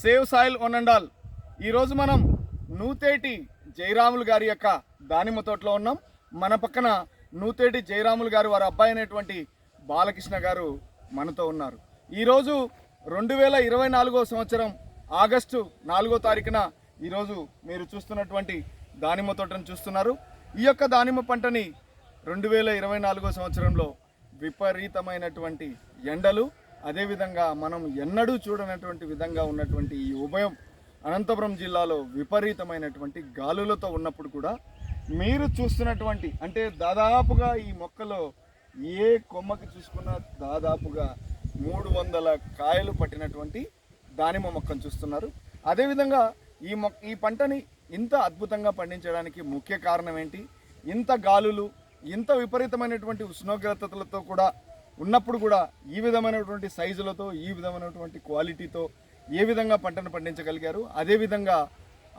Save soil one and all. ఈరోజు మనం నూతేటి జయరాములు గారి యొక్క దానిమ్మ తోటలో ఉన్నాం. మన పక్కన నూతేటి జయరాములు గారు వారి అబ్బాయి అయినటువంటి బాలకృష్ణ గారు మనతో ఉన్నారు. ఈరోజు రెండు వేల ఇరవై నాలుగో సంవత్సరం ఆగస్టు నాలుగో తారీఖున ఈరోజు మీరు చూస్తున్నటువంటి దానిమ్మ తోటను చూస్తున్నారు. ఈ యొక్క దానిమ్మ పంటని రెండు వేల ఇరవై నాలుగో సంవత్సరంలో విపరీతమైనటువంటి ఎండలు అదేవిధంగా మనం ఎన్నడూ చూడనటువంటి విధంగా ఉన్నటువంటి ఈ ఉభయం అనంతపురం జిల్లాలో విపరీతమైనటువంటి గాలులతో ఉన్నప్పుడు కూడా మీరు చూస్తున్నటువంటి అంటే దాదాపుగా ఈ మొక్కలో ఏ కొమ్మకి చూసుకున్నా దాదాపుగా మూడు వందల కాయలు పట్టినటువంటి దానిమ్మ మొక్కను చూస్తున్నారు. అదేవిధంగా ఈ మొక్క ఈ పంటని ఇంత అద్భుతంగా పండించడానికి ముఖ్య కారణం ఏంటి? ఇంత గాలులు ఇంత విపరీతమైనటువంటి ఉష్ణోగ్రతలతో కూడా ఉన్నప్పుడు కూడా ఈ విధమైనటువంటి సైజులతో ఈ విధమైనటువంటి క్వాలిటీతో ఏ విధంగా పంటను పండించగలిగారు? అదేవిధంగా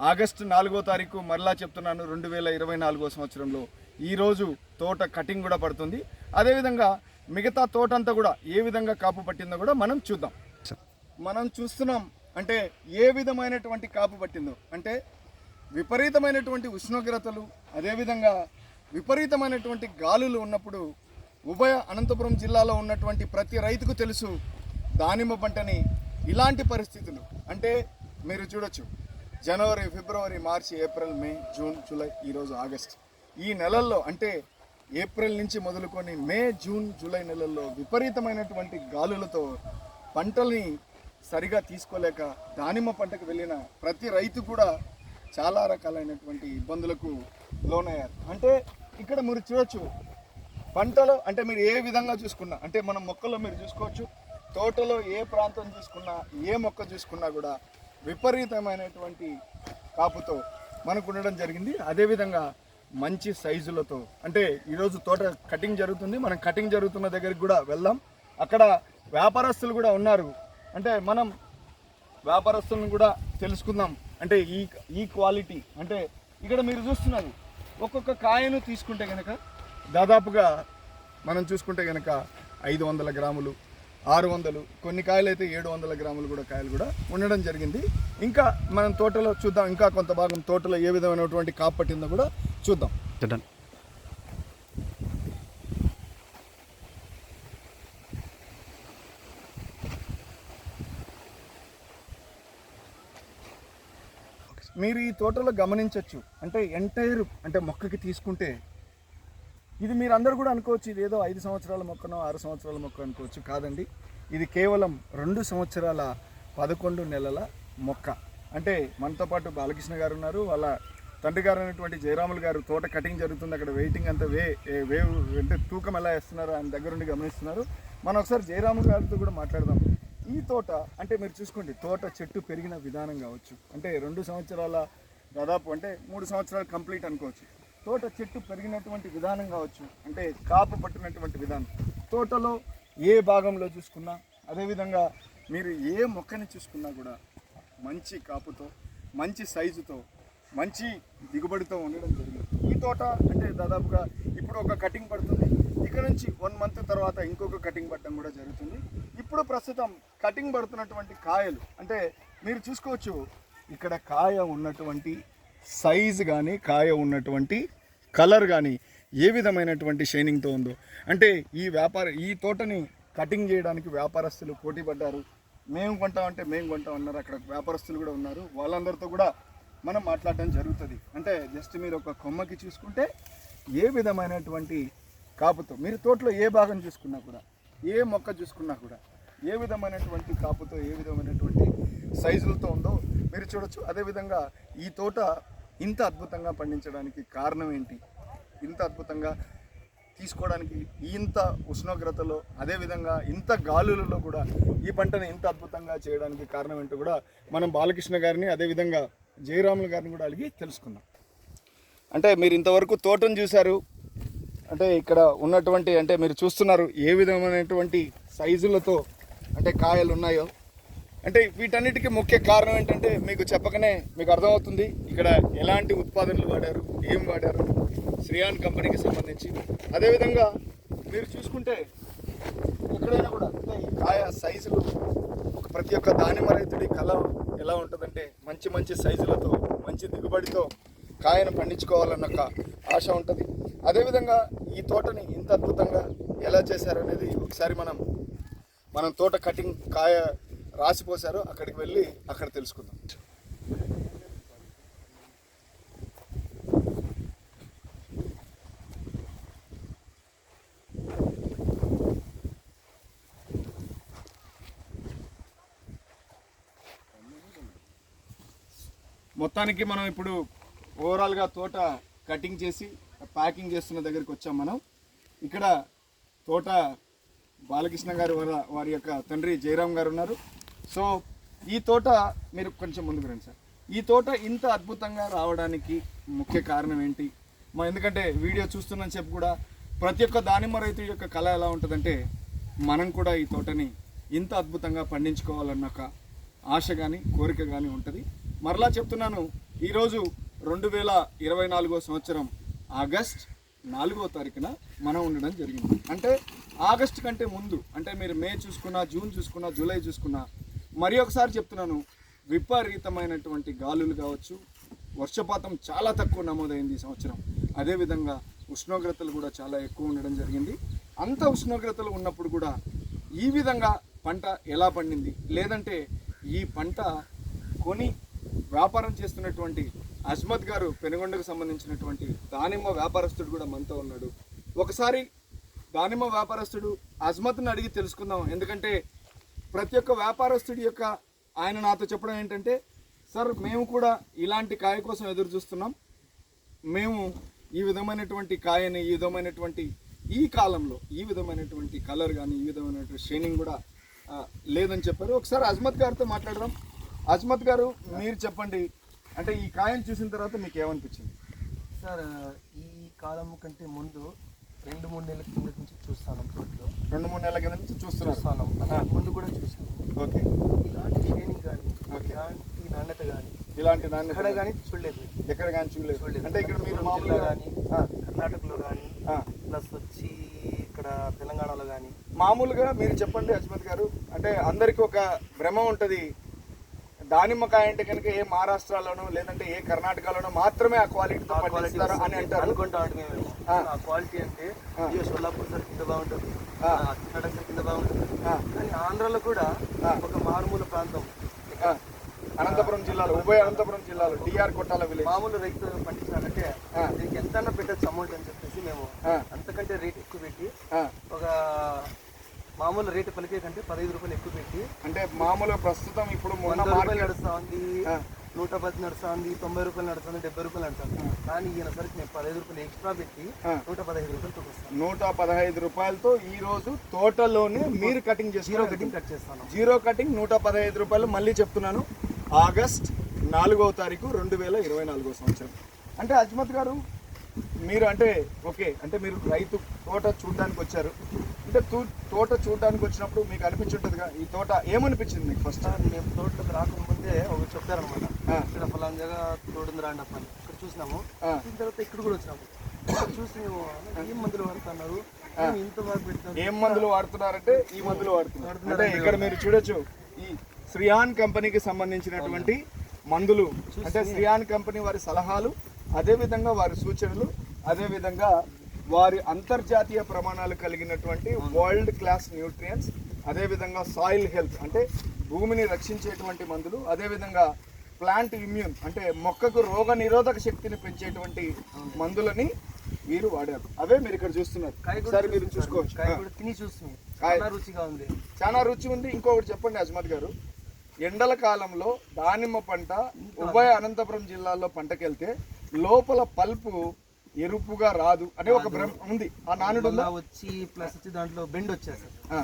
ఆగస్టు నాలుగో తారీఖు మరలా చెప్తున్నాను రెండు వేల ఇరవై నాలుగో సంవత్సరంలో ఈరోజు తోట కటింగ్ కూడా పడుతుంది. అదేవిధంగా మిగతా తోట అంతా కూడా ఏ విధంగా కాపు పట్టిందో కూడా మనం చూద్దాం. మనం చూస్తున్నాం అంటే ఏ విధమైనటువంటి కాపు పట్టిందో అంటే విపరీతమైనటువంటి ఉష్ణోగ్రతలు అదేవిధంగా విపరీతమైనటువంటి గాలులు ఉన్నప్పుడు ఉభయ అనంతపురం జిల్లాలో ఉన్నటువంటి ప్రతి రైతుకు తెలుసు దానిమ్మ పంటని ఇలాంటి పరిస్థితులు. అంటే మీరు చూడొచ్చు. జనవరి ఫిబ్రవరి మార్చి ఏప్రిల్ మే జూన్ జూలై ఈరోజు ఆగస్ట్. ఈ నెలల్లో అంటే ఏప్రిల్ నుంచి మొదలుకొని మే జూన్ జూలై నెలల్లో విపరీతమైనటువంటి గాలులతో పంటల్ని సరిగా తీసుకోలేక దానిమ్మ పంటకు వెళ్ళిన ప్రతి రైతు కూడా చాలా రకాలైనటువంటి ఇబ్బందులకు లోనయ్యారు. అంటే ఇక్కడ మీరు చూడొచ్చు పంటలో అంటే మీరు ఏ విధంగా చూసుకున్నా అంటే మనం మొక్కలో మీరు చూసుకోవచ్చు తోటలో ఏ ప్రాంతం చూసుకున్నా ఏ మొక్క చూసుకున్నా కూడా విపరీతమైనటువంటి కాపుతో మనకు ఉండడం జరిగింది. అదేవిధంగా మంచి సైజులతో అంటే ఈరోజు తోట కటింగ్ జరుగుతుంది మనం కటింగ్ జరుగుతున్న దగ్గరికి కూడా వెళ్దాం. అక్కడ వ్యాపారస్తులు కూడా ఉన్నారు. అంటే మనం వ్యాపారస్తులను కూడా తెలుసుకుందాం. అంటే ఈ ఈ క్వాలిటీ అంటే ఇక్కడ మీరు చూస్తున్నారు ఒక్కొక్క కాయను తీసుకుంటే కనుక దాదాపుగా మనం చూసుకుంటే కనుక ఐదు వందల గ్రాములు ఆరు వందలు కొన్ని కాయలు అయితే ఏడు వందల గ్రాములు కూడా కాయలు కూడా ఉండడం జరిగింది. ఇంకా మనం తోటలో చూద్దాం ఇంకా కొంత భాగం తోటలో ఏ విధమైనటువంటి కాపు పట్టిందో కూడా చూద్దాం. చూడండి మీరు ఈ తోటలో గమనించవచ్చు అంటే ఎంటైర్ అంటే మొక్కకి తీసుకుంటే ఇది మీరు అందరూ కూడా అనుకోవచ్చు ఇది ఏదో ఐదు సంవత్సరాల మొక్కనో ఆరు సంవత్సరాల మొక్క అనుకోవచ్చు కాదండి. ఇది కేవలం రెండు సంవత్సరాల పదకొండు నెలల మొక్క. అంటే మనతో పాటు బాలకృష్ణ గారు ఉన్నారు వాళ్ళ తండ్రి గారు అయినటువంటి జయరాములు గారు తోట కటింగ్ జరుగుతుంది అక్కడ వెయిటింగ్ అంతా వే వేవ్ అంటే తూకం ఎలా వేస్తున్నారు ఆయన దగ్గరుండి గమనిస్తున్నారు. మనం ఒకసారి జయరాములు గారితో కూడా మాట్లాడదాం. ఈ తోట అంటే మీరు చూసుకోండి తోట చెట్టు పెరిగిన విధానం కావచ్చు. అంటే రెండు సంవత్సరాల దాదాపు అంటే మూడు సంవత్సరాలు కంప్లీట్ అనుకోవచ్చు. తోట చెట్టు పెరిగినటువంటి విధానం కావచ్చు అంటే కాపు పట్టినటువంటి విధానం. తోటలో ఏ భాగంలో చూసుకున్నా అదేవిధంగా మీరు ఏ మొక్కని చూసుకున్నా కూడా మంచి కాపుతో మంచి సైజుతో మంచి దిగుబడితో ఉండడం జరిగింది. ఈ తోట అంటే దాదాపుగా ఇప్పుడు ఒక కటింగ్ పడుతుంది. ఇక్కడ నుంచి వన్ మంత్ తర్వాత ఇంకొక కటింగ్ పడడం కూడా జరుగుతుంది. ఇప్పుడు ప్రస్తుతం కటింగ్ పడుతున్నటువంటి కాయలు అంటే మీరు చూసుకోవచ్చు ఇక్కడ కాయ ఉన్నటువంటి సైజు కానీ కాయ ఉన్నటువంటి కలర్ కానీ ఏ విధమైనటువంటి షైనింగ్తో ఉందో. అంటే ఈ వ్యాపార ఈ తోటని కటింగ్ చేయడానికి వ్యాపారస్తులు పోటీ పడ్డారు మేము కొంటామంటే మేము కొంటాం అన్నారు. అక్కడ వ్యాపారస్తులు కూడా ఉన్నారు. వాళ్ళందరితో కూడా మనం మాట్లాడడం జరుగుతుంది. అంటే జస్ట్ మీరు ఒక కొమ్మకి చూసుకుంటే ఏ విధమైనటువంటి కాపుతో మీరు తోటలో ఏ భాగం చూసుకున్నా కూడా ఏ మొక్క చూసుకున్నా కూడా ఏ విధమైనటువంటి కాపుతో ఏ విధమైనటువంటి సైజులతో ఉందో మీరు చూడొచ్చు. అదేవిధంగా ఈ తోట ఇంత అద్భుతంగా పండించడానికి కారణం ఏంటి? ఇంత అద్భుతంగా తీసుకోవడానికి ఇంత ఉష్ణోగ్రతలో అదేవిధంగా ఇంత గాలులలో కూడా ఈ పంటను ఇంత అద్భుతంగా చేయడానికి కారణం ఏంటో కూడా మనం బాలకృష్ణ గారిని అదేవిధంగా జయరాములు గారిని కూడా అడిగి తెలుసుకుందాం. అంటే మీరు ఇంతవరకు తోటను చూశారు. అంటే ఇక్కడ ఉన్నటువంటి అంటే మీరు చూస్తున్నారు ఏ విధమైనటువంటి సైజులతో అంటే కాయలు ఉన్నాయో. అంటే వీటన్నిటికీ ముఖ్య కారణం ఏంటంటే మీకు చెప్పకనే మీకు అర్థమవుతుంది ఇక్కడ ఎలాంటి ఉత్పాదనలు వాడారు ఏం వాడారు శ్రీయాన్ కంపెనీకి సంబంధించి. అదేవిధంగా మీరు చూసుకుంటే ఎక్కడైనా కూడా అంటే ఈ కాయ సైజులు ఒక ప్రతి ఒక్క దానిమ్మ రైతుడి కళ ఎలా ఉంటుందంటే మంచి మంచి సైజులతో మంచి దిగుబడితో కాయను పండించుకోవాలన్న ఒక ఆశ ఉంటుంది. అదేవిధంగా ఈ తోటని ఇంత అద్భుతంగా ఎలా చేశారనేది ఒకసారి మనం మనం తోట కటింగ్ కాయ రాసిపోసారో అక్కడికి వెళ్ళి అక్కడ తెలుసుకుందాం. మొత్తానికి మనం ఇప్పుడు ఓవరాల్గా తోట కటింగ్ చేసి ప్యాకింగ్ చేస్తున్న దగ్గరికి వచ్చాం మనం. ఇక్కడ తోట బాలకృష్ణ గారు వారి- యొక్క తండ్రి జయరామ్ గారు ఉన్నారు. సో ఈ తోట మీరు కొంచెం ముందుకు రండి సార్. ఈ తోట ఇంత అద్భుతంగా రావడానికి ముఖ్య కారణం ఏంటి? మా ఎందుకంటే వీడియో చూస్తున్న చెప్పి కూడా ప్రతి ఒక్క దానిమ్మ రైతు యొక్క కళ ఎలా ఉంటుందంటే మనం కూడా ఈ తోటని ఇంత అద్భుతంగా పండించుకోవాలన్న ఒక ఆశ కానీ కోరిక కానీ ఉంటుంది. మరలా చెప్తున్నాను ఈరోజు రెండు వేల ఇరవై నాలుగో సంవత్సరం ఆగస్ట్ నాలుగో తారీఖున మనం ఉండడం జరిగింది. అంటే ఆగస్ట్ కంటే ముందు అంటే మీరు మే చూసుకున్నా జూన్ చూసుకున్నా జూలై చూసుకున్నా మరి ఒకసారి చెప్తున్నాను. విపరీతమైనటువంటి గాలులు కావచ్చు వర్షపాతం చాలా తక్కువ నమోదైంది ఈ సంవత్సరం. అదేవిధంగా ఉష్ణోగ్రతలు కూడా చాలా ఎక్కువ ఉండడం జరిగింది. అంత ఉష్ణోగ్రతలు ఉన్నప్పుడు కూడా ఈ విధంగా పంట ఎలా పండింది? లేదంటే ఈ పంట కొని వ్యాపారం చేస్తున్నటువంటి అజ్మత్ గారు పెనుగొండకు సంబంధించినటువంటి దానిమ్మ వ్యాపారస్తుడు కూడా మనతో ఉన్నాడు. ఒకసారి దానిమ్మ వ్యాపారస్తుడు అజ్మత్ను అడిగి తెలుసుకుందాం. ఎందుకంటే ప్రతి ఒక్క వ్యాపారస్తుడి యొక్క ఆయన నాతో చెప్పడం ఏంటంటే సార్ మేము కూడా ఇలాంటి కాయ కోసం ఎదురు చూస్తున్నాం. మేము ఈ విధమైనటువంటి కాయని ఈ విధమైనటువంటి ఈ కాలంలో ఈ విధమైనటువంటి కలర్ కానీ ఈ విధమైనటువంటి షైనింగ్ కూడా లేదని చెప్పారు. ఒకసారి అజ్మత్ గారితో మాట్లాడదాం. అజ్మత్ గారు మీరు చెప్పండి. అంటే ఈ కాయను చూసిన తర్వాత మీకు ఏమనిపించింది? సార్ ఈ కాలం కంటే ముందు రెండు మూడు నెలల కింద నుంచి చూస్తాను రెండు మూడు నెలల కింద నుంచి చూస్తున్నారు. చూస్తాను. అంతకు ముందు కూడా చూసాను ఓకే ఇలాంటి షేనింగ్ కానీ Okay. ఇలాంటి నాణ్యత కానీ ఇలాంటి నాణ్యత ఎక్కడ కానీ చూడలేదు. ఎక్కడ కానీ చూడలేదు. అంటే ఇక్కడ మీరు మామూలుగా కానీ కర్ణాటకలో కానీ. ప్లస్ వచ్చి ఇక్కడ తెలంగాణలో కానీ మామూలుగా మీరు చెప్పండి అజ్మత్ గారు అంటే అందరికి ఒక భ్రమ ఉంటుంది. దానిమ్మకాయ అంటే కనుక ఏ మహారాష్ట్రలోనో లేదంటే ఏ కర్ణాటకలోనో మాత్రమే ఆ క్వాలిటీతో పండిస్తారు అని అంటారు. అనుకుంటా ఉంటాం మేము. ఆ. క్వాలిటీ అంటే సోలాపూర్ సార్ కింద బాగుంటుంది. కర్ణాటక సార్ కింద బాగుంటుంది. కానీ ఆంధ్రాలో కూడా. ఒక మారుమూల ప్రాంతం. అనంతపురం జిల్లాలో ఉభయ అనంతపురం జిల్లాలో డిఆర్ కొట్టాల విలేజ్. మామూలు రైతు పండించాలంటే. దీనికి ఎంత పెట్టచ్చు అమౌంట్ అని చెప్పేసి మేము. అంతకంటే రేట్ ఎక్కువ పెట్టి ఒక మామూలు రేటు పలికే కంటే పదహైదు రూపాయలు ఎక్కువ పెట్టి అంటే మామూలు ప్రస్తుతం ఇప్పుడు వంద రూపాయలు నడుస్తా ఉంది. నూట పది నడుస్తా ఉంది తొంభై రూపాయలు నడుస్తుంది డెబ్బై రూపాయలు నడుస్తుంది. కానీ ఈయన సరికి మేము పదహైదు రూపాయలు ఎక్స్ట్రా పెట్టి. నూట పదహైదు రూపాయలు చూపిస్తాం నూట పదహైదు రూపాయలతో ఈ రోజు తోటలోనే మీరు కటింగ్ జీరో చేసుకుని కటింగ్ కట్ చేస్తాను. జీరో కటింగ్ నూట పదహైదు రూపాయలు మళ్ళీ చెప్తున్నాను. ఆగస్ట్ నాలుగవ తారీఖు రెండు వేల ఇరవై నాలుగో సంవత్సరం. అంటే అజ్మత్ గారు మీరు అంటే ఓకే అంటే మీరు రైతు తోట చూడడానికి వచ్చారు. అంటే తోట చూడడానికి వచ్చినప్పుడు మీకు అనిపించుంటుందిగా? ఈ తోట ఏమనిపించింది మీకు ఫస్ట్ మేము తోటలోకి రాకముందే ఒక చెప్పారనమాట ఆ. ఇక్కడ ఫలానా జగ తోడుంది రాండి అప్పని ఇక్కడ చూసినాము. చూసిన తర్వాత ఇక్కడ కూడా వచ్చినాము. చూసి ఏం మందులు వాడుతున్నారు? ఏం ఇంత బాగా ఏం మందులు వాడుతున్నారంటే ఈ మందులు వాడుతున్నారు. అంటే ఇక్కడ మీరు చూడొచ్చు ఈ శ్రియాన్ కంపెనీకి సంబంధించినటువంటి మందులు అంటే శ్రియాన్ కంపెనీ వారి సలహాలు అదే విధంగా వారి సూచనలు అదే విధంగా వారి అంతర్జాతీయ ప్రమాణాలు కలిగినటువంటి వరల్డ్ క్లాస్ న్యూట్రియన్స్ అదే విధంగా సాయిల్ హెల్త్ అంటే భూమిని రక్షించేటువంటి మందులు అదే విధంగా ప్లాంట్ ఇమ్యూన్ అంటే మొక్కకు రోగ నిరోధక శక్తిని పెంచేటువంటి మందులని వీరు వాడారు. అవే మీరు ఇక్కడ చూస్తున్నారు. ఒకసారి మీరు. చూసుకోవచ్చు. కాయ తిని చూస్తున్నాం కాయ. చాలా రుచిగా ఉంది. చాలా రుచి ఉంది. ఇంకొకటి చెప్పండి అజ్మత్ గారు. ఎండల కాలంలో దానిమ్మ పంట ఉభయ అనంతపురం జిల్లాలో పంటకెళ్తే లోపల పల్పు ఎరుపుగా రాదు అనే ఒక భ్రమ ఉంది. ఆ నానుడు వచ్చి ప్లస్ వచ్చి దాంట్లో బెండ్ వచ్చేసారు ఆ,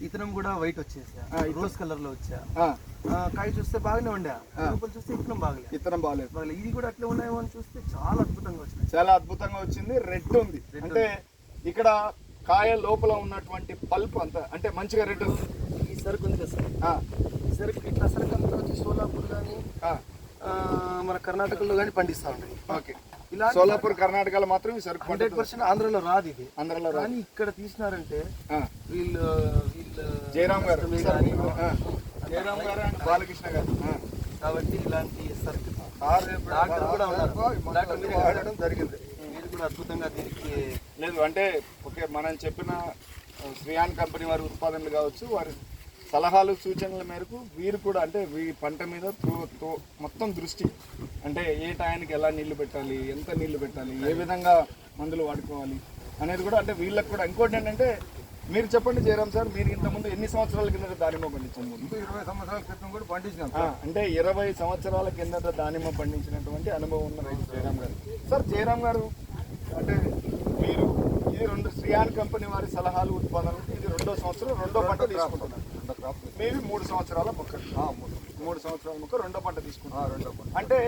ఇతనం కూడా వైట్ వచ్చేసా ఆ, ఇతనం- రోజ్ కలర్లో వచ్చా కాయ చూస్తే బాగానే ఉండే లోపల చూస్తే ఇతనం బాగలే. ఇత్తనం బాగాలేదు. బాగలే. ఇది కూడా అట్లే ఉన్నాయేమో అని చూస్తే చాలా అద్భుతంగా వచ్చినాయి చాలా అద్భుతంగా వచ్చింది. రెడ్ ఉంది. అంటే ఇక్కడ కాయ లోపల ఉన్నటువంటి పల్ప్ అంత అంటే మంచిగా రెడ్ ఉంది. ఈ సరుకు ఉంది కదా సార్ ఆ, ఈ సరుకు ఇట్లా సరుకు అంతా వచ్చి సోలాపూర్ కానీ మన కర్ణాటకలో కానీ పండిస్తా ఉంటాయి. ఓకే. ఇలా సోలాపూర్ కర్ణాటకలో మాత్రం సరుకు హండ్రెడ్ పర్సెంట్ ఆంధ్రలో రాదు ఇది. రాదు. కానీ ఇక్కడ తీసినారంటే వీళ్ళు వీళ్ళు జయరామ్ గారు. జయరామ్ గారు అండ్ బాలకృష్ణ గారు. కాబట్టి ఇలాంటి సర్కిల్ సార్ డాక్టర్ కూడా ఉన్నారు. డాక్టర్ మీరే వాడడం జరిగింది. మీరు కూడా అద్భుతంగా దీనికి లేదు అంటే ఓకే మనం చెప్పిన శ్రీయాన్ కంపెనీ వారి ఉత్పాదనలు కావచ్చు వారి సలహాలు సూచనల మేరకు వీరు కూడా అంటే వీ పంట మీద తో- తో- మొత్తం దృష్టి అంటే ఏ టయానికి ఎలా నీళ్ళు పెట్టాలి ఎంత నీళ్ళు పెట్టాలి ఏ విధంగా మందులు వాడుకోవాలి అనేది కూడా అంటే వీళ్ళకి కూడా ఇంకోటి ఏంటంటే మీరు చెప్పండి జయరామ్ సార్ మీరు ఇంతకుముందు ఎన్ని సంవత్సరాల కింద దానిమ్మ? ముందు ఇరవై సంవత్సరాల క్రితం కూడా పండించినాం అంటే ఇరవై సంవత్సరాల కిందట దానిమ్మ పండించినటువంటి అనుభవం ఉన్న రైతు జయరామ్ గారు. సార్ జయరామ్ గారు అంటే మీరు ఇది రెండు శ్రీయాన్ కంపెనీ వారి సలహాలు ఉత్పాదనలు ఇది రెండో సంవత్సరం రెండో పంట తీసుకుంటున్నారు. రెండో క్రాప్ మీవి మూడు సంవత్సరాల మొక్క. మూడు సంవత్సరాల. మొక్క రెండో పంట ఆ, తీసుకుంటున్నారు రెండో పంట. అంటే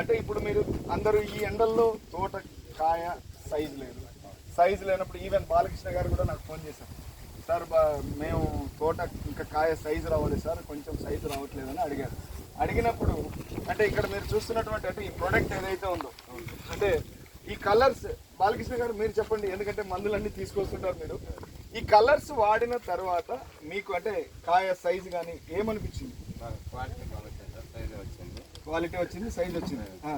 అంటే ఇప్పుడు మీరు అందరూ ఈ ఎండల్లో తోట కాయ సైజు లేదు. సైజు లేనప్పుడు ఈవెన్ బాలకృష్ణ గారు కూడా నాకు ఫోన్ చేశారు. సార్ మేము తోట ఇంకా కాయ సైజు రావాలి సార్ కొంచెం సైజు రావట్లేదని అడిగారు. అడిగినప్పుడు అంటే ఇక్కడ మీరు చూస్తున్నటువంటి అంటే ఈ ప్రోడక్ట్ ఏదైతే ఉందో అంటే ఈ కలర్స్ బాలకృష్ణ గారు మీరు చెప్పండి ఎందుకంటే మందులన్నీ తీసుకొస్తుంటారు మీరు. ఈ కలర్స్ వాడిన తర్వాత మీకు అంటే కాయ సైజు కానీ ఏమనిపించింది? క్వాలిటీ వచ్చింది సైజ్ వచ్చింది. క్వాలిటీ వచ్చింది సైజ్ వచ్చింది. ఆ.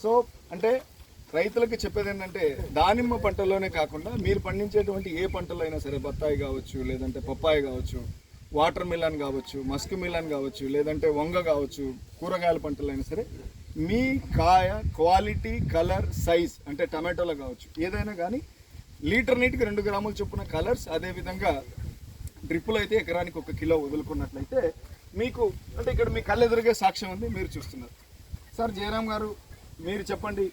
సో అంటే రైతులకు చెప్పేది ఏంటంటే దానిమ్మ పంటలోనే కాకుండా మీరు పండించేటువంటి ఏ పంటలో అయినా సరే బత్తాయి కావచ్చు లేదంటే పప్పాయి కావచ్చు వాటర్ మిలన్ కావచ్చు మస్క్ మిలన్ కావచ్చు లేదంటే వంగ కావచ్చు కూరగాయల పంటలు అయినా సరే మీ కాయ క్వాలిటీ కలర్ సైజ్ అంటే టమాటోలో కావచ్చు ఏదైనా కానీ లీటర్ నీటికి రెండు గ్రాముల చొప్పున కలర్స్ అదేవిధంగా డ్రిప్పులు అయితే ఎకరానికి ఒక కిలో వదులుకున్నట్లయితే మీకు అంటే ఇక్కడ మీ కళ్ళెదురుగే సాక్ష్యం ఉంది మీరు చూస్తున్నారు. సార్ జయరామ్ గారు మీరు చెప్పండి.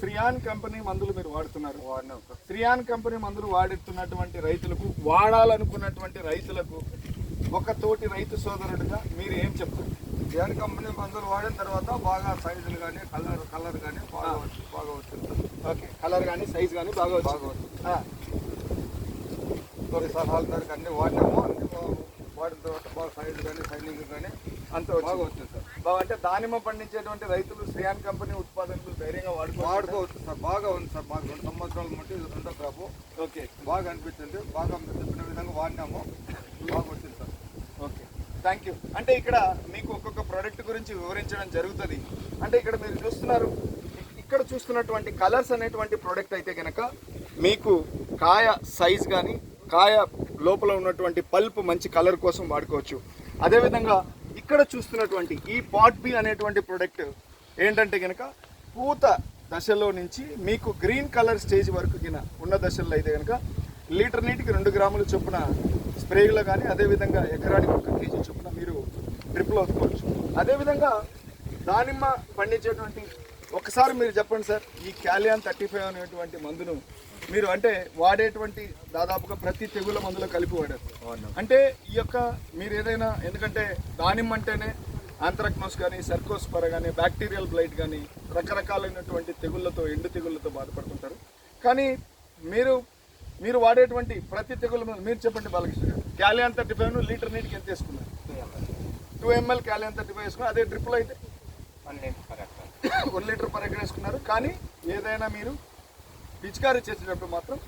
శ్రియాన్ కంపెనీ మందులు మీరు వాడుతున్నారు. వాడినాం శ్రియాన్ కంపెనీ మందులు వాడుతున్నటువంటి రైతులకు వాడాలనుకున్నటువంటి రైతులకు ఒక తోటి రైతు సోదరుడిగా మీరు ఏం చెప్తారు? జేన్ కంపెనీ మందులు వాడిన తర్వాత బాగా సైజులు కానీ కలర్ కలర్ కానీ బాగా వచ్చి బాగా వచ్చింది ఓకే కలర్ కానీ సైజ్ కానీ బాగా బాగా వచ్చింది కొన్ని సలహాల మేరకు అన్ని వాడినాము. అన్ని వాడిన తర్వాత బాగా సైజు కానీ సైనింగ్ కానీ అంత బాగా వచ్చింది సార్. బాగా అంటే దానిమ్మ పండించేటువంటి రైతులు శ్రియాన్ కంపెనీ ఉత్పాదనలు ధైర్యంగా వాడుకోవాలి వాడుకోవచ్చు సార్. బాగా ఉంది సార్. మాకు రెండు సంవత్సరాల మట్టి ఇది రెండో క్రాపు ఓకే బాగా అనిపించింది. బాగా చెప్పిన విధంగా వాడినాము. బాగా వచ్చింది థ్యాంక్ యూ అంటే ఇక్కడ మీకు ఒక్కొక్క ప్రోడక్ట్ గురించి వివరించడం జరుగుతుంది. అంటే ఇక్కడ మీరు చూస్తున్నారు ఇక్కడ చూస్తున్నటువంటి కలర్స్ అనేటువంటి ప్రోడక్ట్ అయితే కనుక మీకు కాయ సైజ్ కానీ కాయ లోపల ఉన్నటువంటి పల్ప్ మంచి కలర్ కోసం వాడుకోవచ్చు. అదేవిధంగా ఇక్కడ చూస్తున్నటువంటి ఈ పాట్ బి అనేటువంటి ప్రోడక్ట్ ఏంటంటే కనుక పూత దశలో నుంచి మీకు గ్రీన్ కలర్ స్టేజ్ వరకు కింద ఉన్న దశల్లో అయితే కనుక లీటర్ నీటికి రెండు గ్రాములు చొప్పున స్ప్రేలో కానీ అదేవిధంగా ఎకరానికి ఒక కేజీ చొప్పున మీరు డ్రిప్లో వదుకోవచ్చు అదేవిధంగా దానిమ్మ పండించేటువంటి ఒకసారి మీరు చెప్పండి సార్ ఈ క్యాలియాన్ థర్టీ ఫైవ్ అనేటువంటి మందును మీరు అంటే వాడేటువంటి దాదాపుగా ప్రతి తెగుల మందులో కలిపి వాడారు. అంటే ఈ యొక్క మీరు ఏదైనా ఎందుకంటే దానిమ్మ అంటేనే ఆంథ్రాక్నోస్ కానీ సర్కోస్పర కానీ బ్యాక్టీరియల్ బ్లైట్ కానీ రకరకాలైనటువంటి తెగుళ్ళతో ఎండు తెగుళ్ళతో బాధపడుతుంటారు. కానీ మీరు మీరు వాడేటువంటి ప్రతి తెగుల మందు మీరు చెప్పండి బాలకృష్ణ గారు. క్యాలియాన్ థర్టీ ఫైవ్ లీటర్ నీటికి ఎంత వేసుకున్నారు? టూ ఎంఎల్ క్యాలియాన్ థర్టీ ఫైవ్ వేసుకున్నారు. అదే డ్రిప్లో అయితే? వన్ లీటర్ పర్ ఎకర్ వేసుకున్నారు. కానీ ఏదైనా మీరు పిచికారీ చేసేటప్పుడు మాత్రం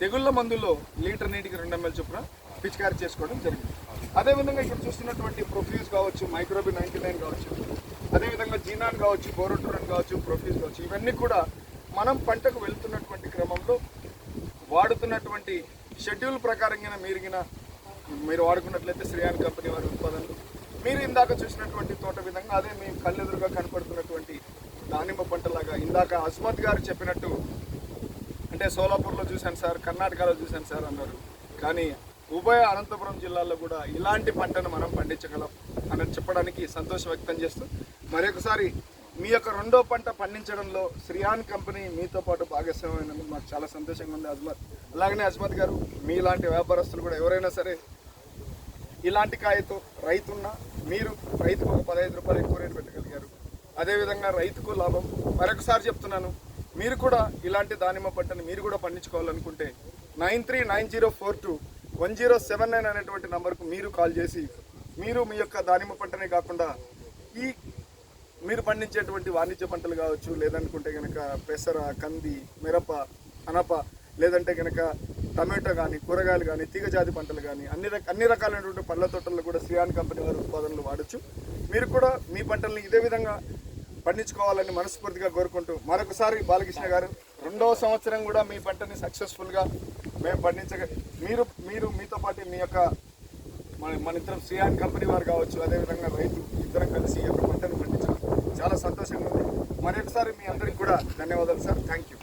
తెగుళ్ళ మందుల్లో లీటర్ నీటికి రెండు ఎంఎల్ చొప్పున పిచికారీ చేసుకోవడం జరిగింది. అదేవిధంగా ఇక్కడ చూస్తున్నటువంటి ప్రొఫ్యూజ్ కావచ్చు మైక్రోబి నైంటీ నైన్ కావచ్చు అదేవిధంగా జీనాన్ కావచ్చు బోరోటోరన్ కావచ్చు ప్రొఫ్యూజ్ కావచ్చు ఇవన్నీ కూడా మనం పంటకు వెళ్తున్నటువంటి క్రమంలో వాడుతున్నటువంటి షెడ్యూల్ ప్రకారంగా మీరిగిన మీరు వాడుకున్నట్లయితే శ్రీయాన్ కంపెనీ వారి ఉత్పాదనలు. మీరు ఇందాక చూసినటువంటి తోట విధంగా అదే మీ కళ్ళెదురుగా కనపడుతున్నటువంటి దానిమ్మ పంటలాగా ఇందాక అస్మత్ గారు చెప్పినట్టు అంటే సోలాపూర్లో చూశాను సార్ కర్ణాటకలో చూశాను సార్ అన్నారు. కానీ ఉభయ అనంతపురం జిల్లాలో కూడా ఇలాంటి పంటను మనం పండించగలం అని చెప్పడానికి సంతోషం వ్యక్తం చేస్తూ మరొకసారి మీ యొక్క రెండో పంట పండించడంలో శ్రియాన్ కంపెనీ మీతో పాటు భాగస్వామైనందుకు మాకు చాలా సంతోషంగా ఉంది అజ్మత్. అలాగనే అజ్మత్ గారు మీలాంటి వ్యాపారస్తులు కూడా ఎవరైనా సరే ఇలాంటి కాయతో రైతున్న మీరు రైతుకు ఒక పదహైదు రూపాయలు ఎక్కువ రేటు పెట్టగలిగారు. అదేవిధంగా రైతుకు లాభం. మరొకసారి చెప్తున్నాను మీరు కూడా ఇలాంటి దానిమ్మ పంటని మీరు కూడా పండించుకోవాలనుకుంటే nine three nine zero four two one zero seven nine అనేటువంటి నంబర్కు మీరు కాల్ చేసి మీరు మీ యొక్క దానిమ్మ పంటనే కాకుండా ఈ మీరు పండించేటువంటి వాణిజ్య పంటలు కావచ్చు లేదనుకుంటే కనుక పెసర కంది మిరప అనప లేదంటే కనుక టమాటో కానీ కూరగాయలు కానీ తీగజాతి పంటలు కానీ అన్ని రక అన్ని రకాలైనటువంటి పళ్ళ తోటల్లో కూడా శ్రీయాన్ కంపెనీ వారి ఉత్పాదనలు వాడచ్చు. మీరు కూడా మీ పంటల్ని ఇదే విధంగా పండించుకోవాలని మనస్ఫూర్తిగా కోరుకుంటూ మరొకసారి బాలకృష్ణ గారు రెండవ సంవత్సరం కూడా మీ పంటని సక్సెస్ఫుల్గా మేము పండించగ మీరు మీరు మీతో పాటు మీ యొక్క మన మన ఇద్దరం శ్రీయాన్ కంపెనీ వారు కావచ్చు అదేవిధంగా రైతు ఇద్దరం కలిసి యొక్క పంటను పండించడం చాలా సంతోషంగా ఉంది. మరొకసారి మీ అందరికి కూడా ధన్యవాదాలు సార్. Thank you